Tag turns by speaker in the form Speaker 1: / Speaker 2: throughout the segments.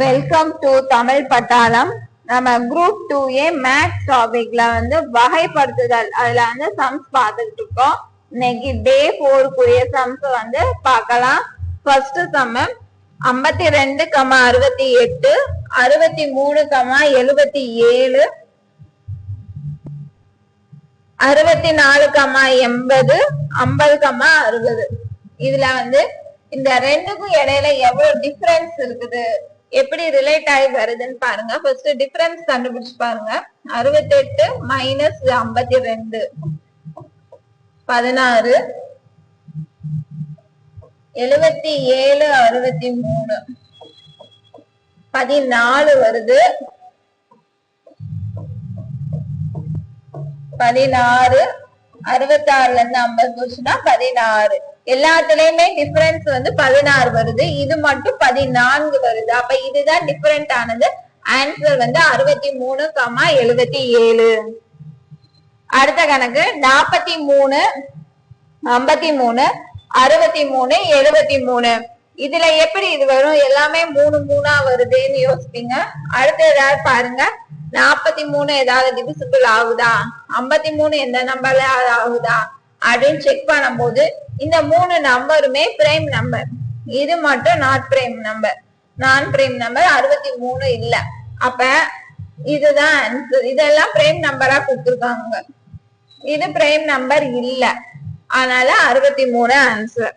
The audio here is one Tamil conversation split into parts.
Speaker 1: வெல்கம் டு தமிழ் பட்டாளம் நம்ம குரூப் டூ ஏ மேக்ஸ் டாபிக்ல வந்து வகைப்படுத்துதல். அதுல வந்து சம்ஸ் பார்த்துட்டு இருக்கோம். இன்னைக்கு டே ஃபோருக்குரிய சம்ஸ் வந்து பார்க்கலாம். ஃபர்ஸ்ட் சம் ஐம்பத்தி ரெண்டு கமா அறுபத்தி எட்டு அறுபத்தி மூணு கமா எழுபத்தி ஏழு அறுபத்தி நாலு கமா எண்பது ஐம்பது கமா அறுபது. இதுல வந்து இந்த ரெண்டுக்கும் இடையில எவ்வளவு டிஃபரன்ஸ் இருக்குது? எப்படி ரிலேட் ஆகி வருதுன்னு பாருங்க. ஃபர்ஸ்ட் டிஃபரன்ஸ் கண்டுபிடிச்சு பாருங்க. அறுபத்தெட்டு மைனஸ் ஐம்பத்தி ரெண்டு பதினாறு. எழுபத்தி ஏழு அறுபத்தி மூணு பதினாலு வருது. பதினாறு. அறுபத்தாறுல இருந்து ஐம்பது போச்சுன்னா பதினாறு. எல்லாத்துலயுமே டிஃபரன்ஸ் வந்து பதினாறு வருது. இது மட்டும் பதினான்கு வருது. அப்ப இதுதான் டிஃபரெண்ட் ஆனது. ஆன்சர் வந்து அறுபத்தி மூணு கமா எழுபத்தி ஏழு. அடுத்த கணக்கு நாற்பத்தி மூணு ஐம்பத்தி மூணு அறுபத்தி மூணு எழுபத்தி மூணு. இதுல எப்படி இது வரும்? எல்லாமே மூணு மூணா வருதுன்னு யோசிப்பீங்க. அடுத்து ஏதாவது பாருங்க. நாற்பத்தி மூணு ஏதாவது டிவிசிபிள் ஆகுதா? ஐம்பத்தி மூணு எந்த நம்பர்ல ஆகுதா? அப்படின்னு செக் பண்ணும்போது இந்த மூணு நம்பருமே பிரைம் நம்பர். இது மட்டும் நாட் பிரைம் நம்பர். நான் பிரைம் நம்பர் அறுபத்தி மூணு இல்ல. அப்ப இதுதான். ஆன்சர் இதெல்லாம் பிரைம் நம்பரா கொடுத்துருக்காங்க. இது பிரைம் நம்பர் இல்ல. அதனால அறுபத்தி மூணு ஆன்சர்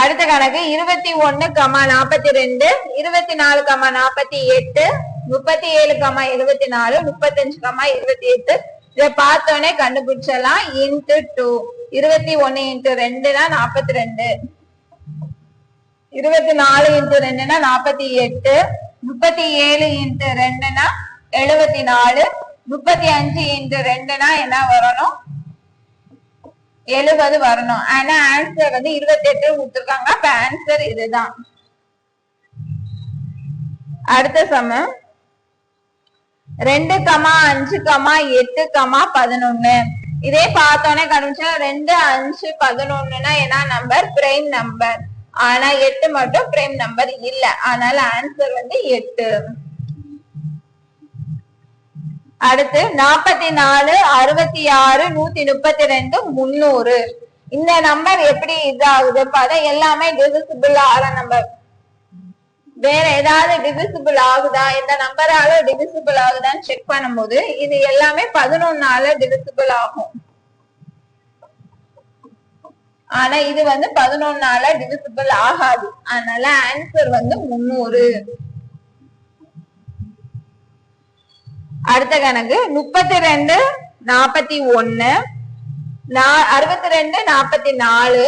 Speaker 1: அடுத்த கணக்கு இருபத்தி ஒண்ணு கமா நாற்பத்தி ரெண்டு இருபத்தி நாலு கமா நாற்பத்தி எட்டு முப்பத்தி ஏழு கமா இருபத்தி நாலு முப்பத்தஞ்சு கமா இருபத்தி எட்டு. இதை பார்த்தோன்னே கண்டுபிடிச்சலாம் இன்ட்டு டூ இருபத்தி ஒண்ணு இன்ட்டு ரெண்டுனா நாற்பத்தி ரெண்டு. இருபத்தி நாலு இன்ட்டு ரெண்டுனா நாற்பத்தி எட்டு. முப்பத்தி ஏழு இன்ட்டு ரெண்டுனா எழுபத்தி நாலு. முப்பத்தி அஞ்சு இன்ட்டு ரெண்டுனா என்ன வரணும்? எழுபது வரணும். ஆனா ஆன்சர் வந்து இருபத்தி எட்டு கொடுத்துருக்காங்க. அப்ப ஆன்சர் இதுதான். அடுத்த சமம் ரெண்டு கமா அஞ்சு கமா எட்டு கமா பதினொன்னு. இதே பார்த்தோன்னே கண்டுபிடிச்சா ரெண்டு அஞ்சு பதினொன்னுனா என்ன நம்பர் பிரைம் நம்பர் ஆனா எட்டு மட்டும் பிரைம் நம்பர் இல்ல. அதனால ஆன்சர் வந்து எட்டு. அடுத்து நாற்பத்தி நாலு அறுபத்தி ஆறு நூத்தி முப்பத்தி ரெண்டு முன்னூறு. இந்த நம்பர் எப்படி இதாகுது? பார்த்தா எல்லாமே டிவிசிபிள் ஆற நம்பர் வேற ஏதாவது டிவிசிபிள் ஆகுதா? இந்த நம்பரால டிவிசிபிள் ஆகுதான்னு செக் பண்ணும்போது இது எல்லாமே பதினொன்னால டிவிசிபிள் ஆகும். ஆனா இது வந்து பதினொன்னால டிவிசிபிள் ஆகாது. அதனால ஆன்சர் வந்து முன்னூறு அடுத்த கணக்கு முப்பத்தி ரெண்டு நாப்பத்தி ஒன்னு அறுபத்தி ரெண்டு நாப்பத்தி நாலு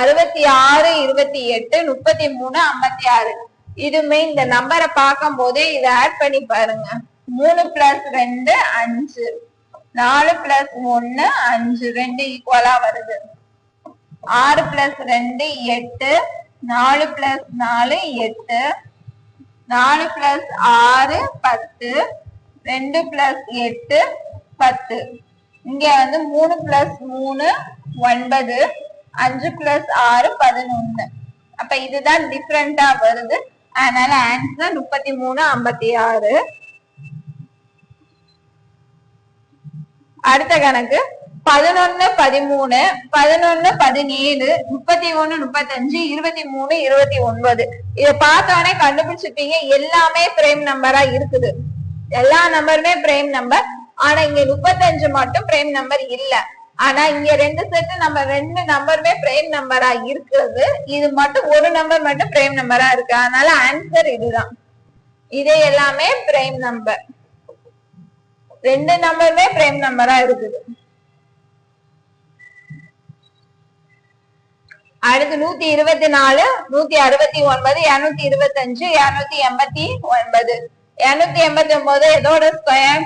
Speaker 1: அறுபத்தி ஆறு இருபத்தி எட்டு முப்பத்தி மூணு ஐம்பத்தி ஆறு. இதுமே இந்த நம்பரை பார்க்கும் போதே இதை ஆட் பண்ணி பாருங்க. மூணு பிளஸ் ரெண்டு அஞ்சு. நாலு பிளஸ் ஒன்னு அஞ்சு. ரெண்டு ஈக்குவலா வருது. ஆறு பிளஸ் ரெண்டு எட்டு. நாலு பிளஸ் நாலு எட்டு. நாலு பிளஸ் ஆறு பத்து. ரெண்டு பிளஸ் எட்டு பத்து. இங்க வந்து மூணு பிளஸ் மூணு ஒன்பது. அஞ்சு பிளஸ் ஆறு பதினொன்னு. அப்ப இதுதான் டிஃப்ரெண்டா வருது. அதனால ஆன்சர் முப்பத்தி மூணு ஐம்பத்தி ஆறு அடுத்த கணக்கு. பதினொன்னு பதிமூணு பதினொன்னு பதினேழு முப்பத்தி ஒண்ணு முப்பத்தஞ்சு இருபத்தி மூணு இருபத்தி ஒன்பது இதை பார்த்தோடனே கண்டுபிடிச்சிருப்பீங்க எல்லாமே பிரேம் நம்பரா இருக்குது. எல்லா நம்பருமே பிரேம் நம்பர் ஆனா இங்க முப்பத்தஞ்சு மட்டும் பிரேம் நம்பர் இல்ல. ஆனா இங்க ரெண்டு செட் நம்ம ரெண்டு நம்பருமே பிரேம் நம்பரா இருக்கிறது. இது மட்டும் ஒரு நம்பர் மட்டும் பிரேம் நம்பரா இருக்கு. அதனால ஆன்சர் இதுதான். இது எல்லாமே பிரேம் நம்பர் ரெண்டு நம்பருமே பிரேம் நம்பரா இருக்குது. அடுத்து நூத்தி இருபத்தி நாலு நூத்தி அறுபத்தி ஒன்பது இருநூத்தி இருபத்தி அஞ்சு இருநூத்தி எண்பத்தி ஒன்பது. இருநூத்தி எண்பத்தி ஒன்பது எதோட ஸ்கொயர்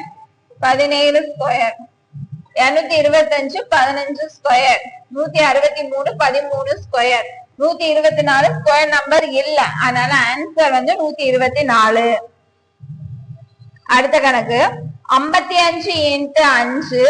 Speaker 1: பதினேழு ஸ்கொயர் இருநூத்தி இருபத்தி அஞ்சு பதினஞ்சு ஸ்கொயர் நூத்தி அறுபத்தி மூணு பதிமூணு ஸ்கொயர் நூத்தி இருபத்தி நாலு ஸ்கொயர் நம்பர் இல்ல. அதனால ஆன்சர் வந்து நூத்தி இருபத்தி நாலு. அடுத்த கணக்கு. ஐம்பத்தி அஞ்சு இன்ட்டு அஞ்சு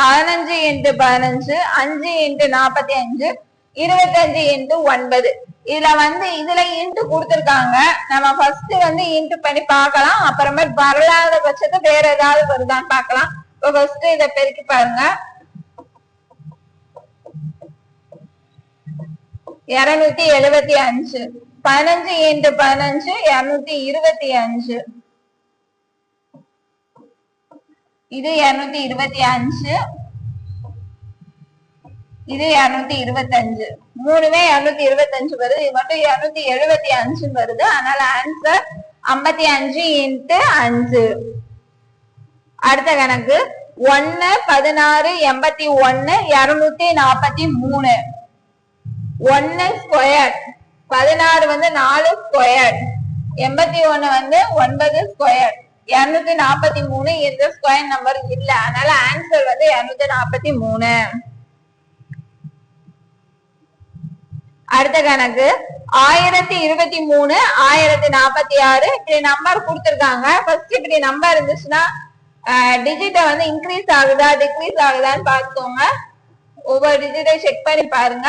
Speaker 1: பதினஞ்சு இன்ட்டு பதினஞ்சு அஞ்சு இன்ட்டு நாற்பத்தி அஞ்சு இருபத்தஞ்சு இன்ட்டு ஒன்பது. இதுல வந்து இதுல இன்ட்டு கொடுத்துருக்காங்க. நம்ம ஃபர்ஸ்ட் வந்து இன்ட்டு பண்ணி பார்க்கலாம். அப்புறமே வரலாத பட்சத்தை வேற ஏதாவது வருதான்னு பார்க்கலாம். இப்போ ஃபர்ஸ்ட் இத பெருக்கி பாருங்க. இருநூத்தி எழுபத்தி அஞ்சு. பதினஞ்சு இன்ட்டு பதினஞ்சு இருநூத்தி இருபத்தி அஞ்சு. இது இருநூத்தி இருபத்தி அஞ்சு. இது இருநூத்தி இருபத்தஞ்சு. மூணுமே இருநூத்தி இருபத்தஞ்சு வருது. இது மட்டும் இருநூத்தி எழுபத்தி அஞ்சு வருது. அதனால ஆன்சர் ஐம்பத்தி அஞ்சு இன்ட்டு அஞ்சு. அடுத்த கணக்கு. ஒன்னு பதினாறு எண்பத்தி ஒன்னு இருநூத்தி நாற்பத்தி மூணு. ஒன்னு ஸ்கொயர் பதினாறு வந்து நாலு ஸ்கொயர் எண்பத்தி ஒண்ணு வந்து ஒன்பது ஸ்கொயர் இருநூத்தி நாற்பத்தி மூணு இந்த ஸ்கொயர் நம்பர் இல்ல. அதனால ஆன்சர் வந்து இருநூத்தி நாற்பத்தி மூணு. அடுத்த கணக்கு. ஆயிரத்தி இருபத்தி மூணு ஆயிரத்தி நாற்பத்தி ஆறு. இப்படி நம்பர் கொடுத்துருக்காங்க. ஃபர்ஸ்ட் இப்படி நம்பர் இருந்துச்சுன்னா டிஜிட்ட வந்து இன்க்ரீஸ் ஆகுதா டிக்ரீஸ் ஆகுதான்னு பார்த்துக்கோங்க. ஒவ்வொரு டிஜிட்டை செக் பண்ணி பாருங்க.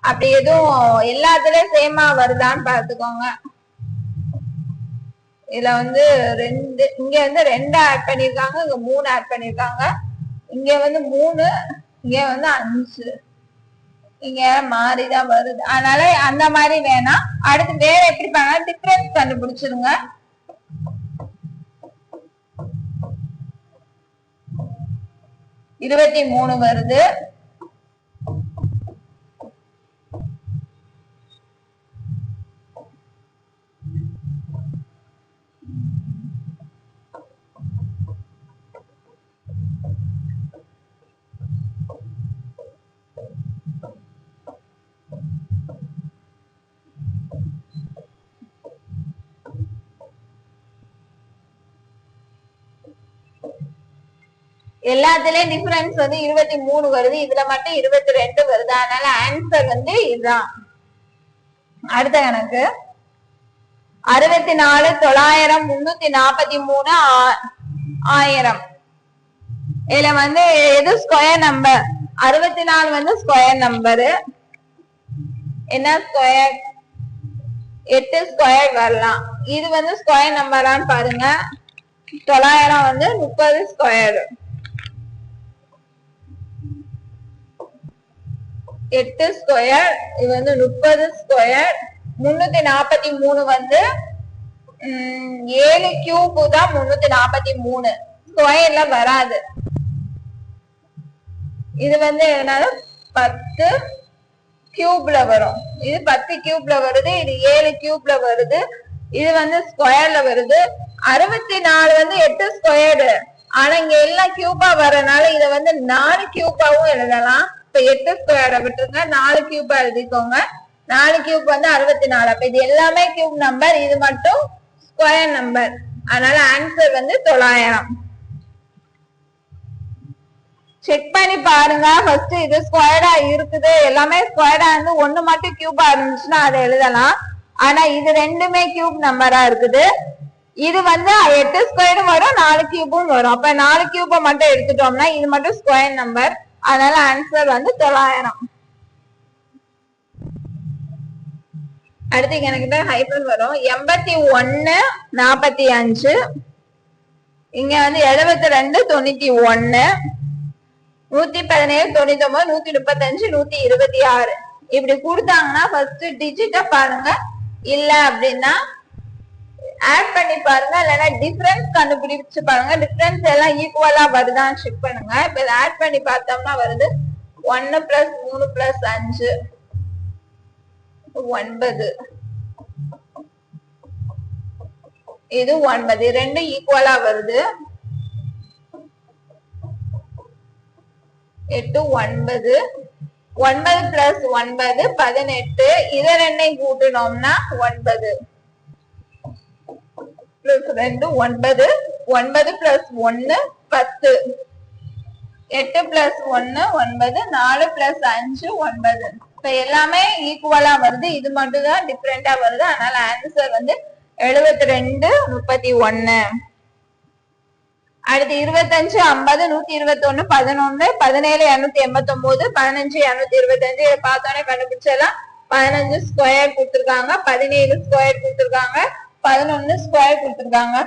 Speaker 1: அப்படி எதுவும் எல்லாத்துலயும் சேமா வருதான்னு பார்த்துக்கோங்க. இதுல வந்து ரெண்டு இங்க வந்து ரெண்டு ஆட் பண்ணிருக்காங்க இங்க மூணு ஆட் பண்ணிருக்காங்க. இங்க வந்து மூணு இங்க வந்து அஞ்சு. இங்க மாறிதான் வருது. அதனால அந்த மாதிரி வேணாம். அடுத்து வேற எப்படி பண்ணலாம்? டிஃபரன்ஸ் கண்டுபிடிச்சிருங்க. இருபத்தி மூணு வருது. எல்லாத்துலயும் டிஃபரன்ஸ் வந்து இருபத்தி மூணு வருது. இதுல மட்டும் இருபத்தி ரெண்டு வருது. அதனால ஆன்சர் வந்து இதுதான். அடுத்த கணக்கு. அறுபத்தி நாலு தொள்ளாயிரம் முன்னூத்தி நாற்பத்தி மூணு ஆ- ஆயிரம். இதுல வந்து எது ஸ்கொயர் நம்பர் அறுபத்தி நாலு வந்து ஸ்கொயர் நம்பரு என்ன ஸ்கொயர் எட்டு ஸ்கொயர் வரலாம். இது வந்து ஸ்கொயர் நம்பரான்னு பாருங்க. தொள்ளாயிரம் வந்து முப்பது ஸ்கொயர் எட்டு ஸ்கொயர் இது வந்து முப்பது ஸ்கொயர் முன்னூத்தி நாற்பத்தி மூணு வந்து ஏழு கியூபு தான் முன்னூத்தி நாற்பத்தி மூணு. ஸ்கொயர்ல வராது. இது வந்து என்னன்னா பத்து கியூப்ல வரும். இது பத்து கியூப்ல வருது இது ஏழு கியூப்ல வருது இது வந்து ஸ்கொயர்ல வருது. அறுபத்தி நாலு வந்து எட்டு ஸ்கொயர்டு ஆனா இங்க எல்லாம் கியூபா வரனால இத வந்து நாலு கியூபாவும் எழுதலாம். இப்ப எட்டு ஸ்கொயரை விட்டுருங்க. நாலு கியூபா எழுதிக்கோங்க. நாலு கியூப் வந்து அறுபத்தி நாலு அப்ப இது எல்லாமே கியூப் நம்பர் இது மட்டும் ஸ்கொயர் நம்பர் அதனால ஆன்சர் வந்து தொள்ளாயிரம். செக் பண்ணி பாருங்க. ஃபர்ஸ்ட் இது ஸ்கொயர்டா இருக்குது. எல்லாமே ஸ்கொயர்டா இருந்து ஒண்ணு மட்டும் கியூபா இருந்துச்சுன்னா அதை எழுதலாம். ஆனா இது ரெண்டுமே கியூப் நம்பரா இருக்குது. இது வந்து எட்டு ஸ்கொயரும் வரும் நாலு கியூபும் வரும். அப்ப நாலு கியூபை மட்டும் எடுத்துட்டோம்னா இது மட்டும் ஸ்கொயர் நம்பர் அதனால ஆன்சர் வந்து தொள்ளாயிரம். அடுத்து எனக்கு தான் ஹைபன் வரும். எண்பத்தி ஒன்னு நாப்பத்தி அஞ்சு. இங்க வந்து எழுபத்தி ரெண்டு தொண்ணூத்தி ஒன்னு. நூத்தி பதினேழு தொண்ணூத்தி ஒன்பது நூத்தி முப்பத்தி அஞ்சு நூத்தி இருபத்தி ஆறு. இப்படி கொடுத்தாங்கன்னா ஃபர்ஸ்ட் டிஜிட்ட பாருங்க. இல்ல அப்படின்னா ஆட் பண்ணி பாருங்க. இல்லைன்னா டிஃபரன்ஸ் கண்டுபிடிச்சு பாருங்க. டிஃபரன்ஸ் எல்லாம் ஈக்குவலா வருதான்னு செக் பண்ணுங்க. இப்ப இதை ஆட் பண்ணி பார்த்தோம்னா வருது. ஒன்னு பிளஸ் மூணு பிளஸ் அஞ்சு. ஒன்பது. இது ஒன்பது. ரெண்டு ஈக்குவலா வருது. எட்டு ஒன்பது. ஒன்பது பிளஸ் ஒன்பது பதினெட்டு. இதை ரெண்டையும் கூட்டினோம்னா ஒன்பது. பிளஸ் ரெண்டு ஒன்பது. ஒன்பது பிளஸ் ஒன்னு பத்து. எட்டு பிளஸ் ஒன்னு ஒன்பது. நாலு பிளஸ் அஞ்சு ஒன்பது. இப்ப எல்லாமே ஈக்குவலா வருது. இது மட்டும் தான் டிஃப்ரெண்டா வருது. அதனால ஆன்சர் வந்து எழுபத்தி ரெண்டு முப்பத்தி ஒன்னு அடுத்து இருபத்தஞ்சு ஐம்பது நூத்தி இருபத்தி ஒண்ணு பதினொன்னு பதினேழு இருநூத்தி எண்பத்தி ஒன்பது பதினஞ்சு இருநூத்தி இருபத்தஞ்சு. இதை பார்த்தோன்னே கண்டுபிடிச்சலாம் பதினஞ்சு ஸ்கொயர் கொடுத்துருக்காங்க. பதினேழு ஸ்கொயர் கொடுத்துருக்காங்க. பதினொன்னு ஸ்கொயர் கொடுத்துருக்காங்க.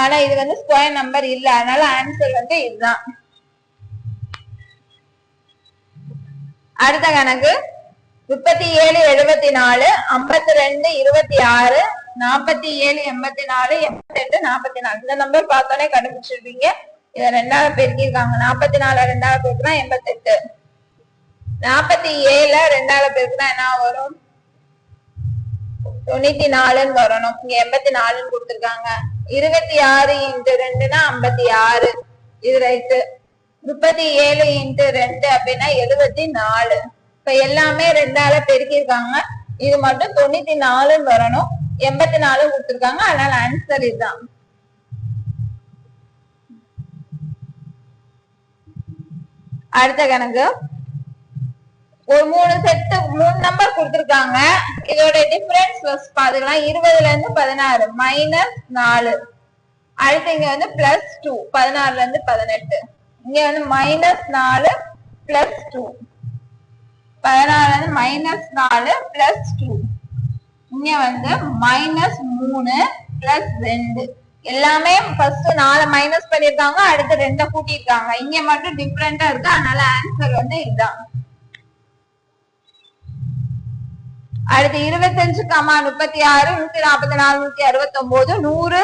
Speaker 1: ஆனா இது வந்து ஸ்கொயர் நம்பர் இல்ல. அதனால ஆன்சர் வந்து இதுதான். அடுத்த கணக்கு. முப்பத்தி ஏழு எழுபத்தி நாலு ஐம்பத்தி ரெண்டு இருபத்தி ஆறு நாற்பத்தி ஏழு எண்பத்தி நாலு எண்பத்தி எட்டு நாற்பத்தி நாலு. இந்த நம்பர் பார்த்தோன்னே கண்டுபிடிச்சிருப்பீங்க. இதை ரெண்டாவது பெருக்கிருக்காங்க நாற்பத்தி நாலு ரெண்டாவது பெருக்குனா எண்பத்தெட்டு. நாற்பத்தி ஏழுல ரெண்டாவது பெருக்குனா என்ன வரும்? தொண்ணூத்தி நாலுன்னு வரணும். இங்க எண்பத்தி நாலுன்னு கொடுத்துருக்காங்க. இருபத்தி ஆறு இன்ட்டு ரெண்டுனா ஐம்பத்தி ஆறு இது ரைட்டு முப்பத்தி ஏழு இன்ட்டு ரெண்டு அப்படின்னா எழுபத்தி நாலு இப்ப எல்லாமே ரெண்டால பெருக்கிருக்காங்க இது மட்டும் தொண்ணூத்தி நாலுன்னு வரணும். எண்பத்தி நாலு கொடுத்துருக்காங்க. அதனால ஆன்சர் இதுதான். அடுத்த கணக்கு. ஒரு மூணு செட்டு மூணு நம்பர் கொடுத்துருக்காங்க. இதோட டிஃபரன்ஸ் பாத்துக்கலாம் இருபதுல இருந்து பதினாறு மைனஸ் நாலு. அடுத்து இங்க வந்து பிளஸ் டூ பதினாறுல இருந்து பதினெட்டு. இங்க வந்து மைனஸ் நாலு பிளஸ் டூ பதினாறுல இருந்து மைனஸ் நாலு பிளஸ் டூ இங்க வந்து மைனஸ் மூணு பிளஸ் ரெண்டு. எல்லாமே ஃபர்ஸ்ட் நாலு மைனஸ் பண்ணிருக்காங்க அடுத்து ரெண்ட கூட்டியிருக்காங்க. இங்க மட்டும் டிஃப்ரெண்டா இருக்கு. அதனால ஆன்சர் வந்து இதுதான். அடுத்து இருபத்தஞ்சு கமா முப்பத்தி ஆறு நூத்தி நாற்பத்தி நாலு நூத்தி அறுபத்தி ஒன்பது நூறு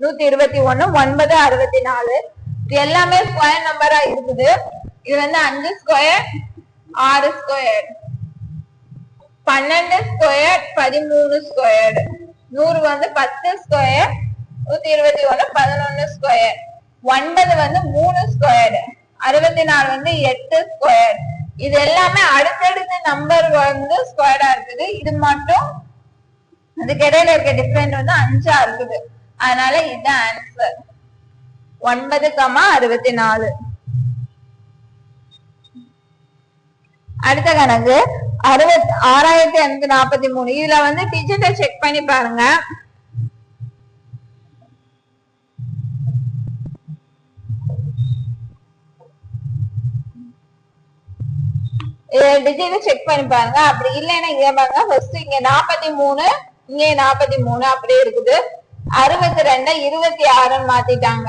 Speaker 1: நூத்தி இருபத்தி ஒண்ணு ஒன்பது அறுபத்தி நாலு இது எல்லாமே ஸ்கொயர் நம்பரா இருக்குது. இது வந்து அஞ்சு ஸ்கொயர் ஆறு ஸ்கொயர் பன்னெண்டு ஸ்கொயர் பதிமூணு ஸ்கொயர் நூறு வந்து பத்து ஸ்கொயர் நூத்தி இருபத்தி ஒண்ணு பதினொன்னு ஸ்கொயர் ஒன்பது வந்து மூணு ஸ்கொயர் அறுபத்தி நாலு வந்து எட்டு ஸ்கொயர் இது எல்லாமே அடுத்தடுத்த நம்பர் வந்து ஸ்கொயர்டா இருக்குது. இது மட்டும் அதுக்கு இடையில இருக்க டிஃபரெண்ட் வந்து அஞ்சா இருக்குது. அதனால இதுதான் ஆன்சர் ஒன்பது கமா அறுபத்தி நாலு. அடுத்த கணக்கு அறுபத் ஆறாயிரத்தி ஐநூத்தி நாற்பத்தி மூணு. இதுல வந்து டிஜிட்டை செக் பண்ணி பாருங்க. டிஜிட்டை செக் பண்ணி பாருங்க. அப்படி இல்லைன்னா இங்க பாருங்க ஃபர்ஸ்ட் இங்க நாற்பத்தி மூணு இங்க நாற்பத்தி மூணு அப்படியே இருக்குது. அறுபத்தி ரெண்டு இருபத்தி ஆறுன்னு மாத்திட்டாங்க.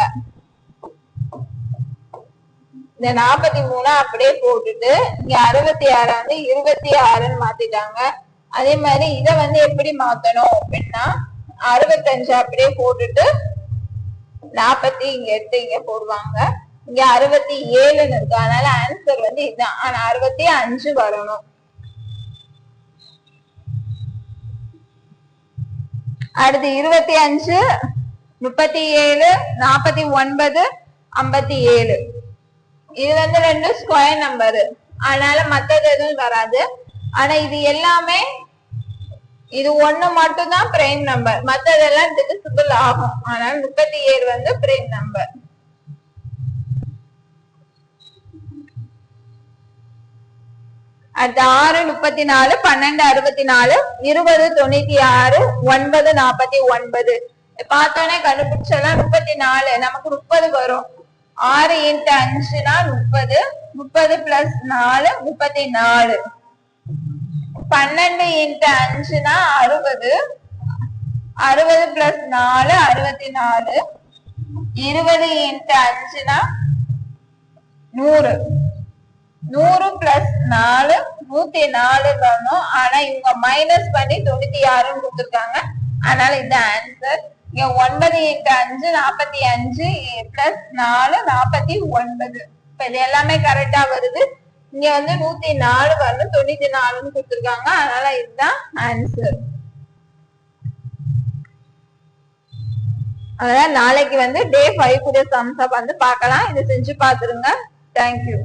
Speaker 1: இந்த நாற்பத்தி மூணு அப்படியே போட்டுட்டு இங்க அறுபத்தி ஆறு வந்து இருபத்தி ஆறுன்னு மாத்திட்டாங்க. அதே மாதிரி இத வந்து எப்படி மாத்தணும் அப்படின்னா அறுபத்தஞ்சு அப்படியே போட்டுட்டு நாற்பத்தி இங்க எட்டு இங்க போடுவாங்க. இங்க அறுபத்தி ஏழுன்னு இருக்கு. அதனால ஆன்சர் வந்து இதுதான். ஆனா அறுபத்தி அஞ்சு வரணும். அடுத்து இருபத்தி அஞ்சு முப்பத்தி ஏழு நாற்பத்தி ஒன்பது ஐம்பத்தி ஏழு. இது வந்து ரெண்டு ஸ்கொயர் நம்பரு அதனால மத்தது எதுவும் வராது. ஆனா இது எல்லாமே இது ஒண்ணு மட்டும் தான் பிரைம் நம்பர் மத்ததெல்லாம் டிவிசிபிள் ஆகும். ஆனால் முப்பத்தி ஏழு வந்து பிரைம் நம்பர் அடுத்து ஆறு முப்பத்தி நாலு பன்னெண்டு அறுபத்தி நாலு இருபது தொண்ணூத்தி ஆறு ஒன்பது நாற்பத்தி ஒன்பது பார்த்தோன்னே கண்டுபிடிச்சலாம் முப்பத்தி நாலு நமக்கு முப்பது வரும். ஆறு இன்ட்டு அஞ்சுனா முப்பது. முப்பது பிளஸ் நாலு முப்பத்தி நாலு பன்னெண்டு இன்ட்டு அஞ்சுனா அறுபது. அறுபது பிளஸ் நாலு அறுபத்தி நாலு இருபது இன்ட்டு அஞ்சுனா நூறு. நூறு பிளஸ் நாலு நூத்தி நாலு வரணும் ஆனா இவங்க மைனஸ் பண்ணி தொண்ணூத்தி ஆறுன்னு கொடுத்துருக்காங்க. அதனால இந்த ஆன்சர் இங்க ஒன்பது இன்ட்டு அஞ்சு நாற்பத்தி அஞ்சு பிளஸ் நாலு நாற்பத்தி ஒன்பது. இப்ப இது எல்லாமே கரெக்டா வருது. இங்க வந்து நூத்தி நாலு வரணும். தொண்ணூத்தி நாலுன்னு கொடுத்துருக்காங்க. அதனால இதுதான் ஆன்சர் அதனால நாளைக்கு வந்து டே ஃபைவ் கூட சம்ஸ் வந்து பார்க்கலாம். இதை செஞ்சு பார்த்துருங்க. தேங்க்யூ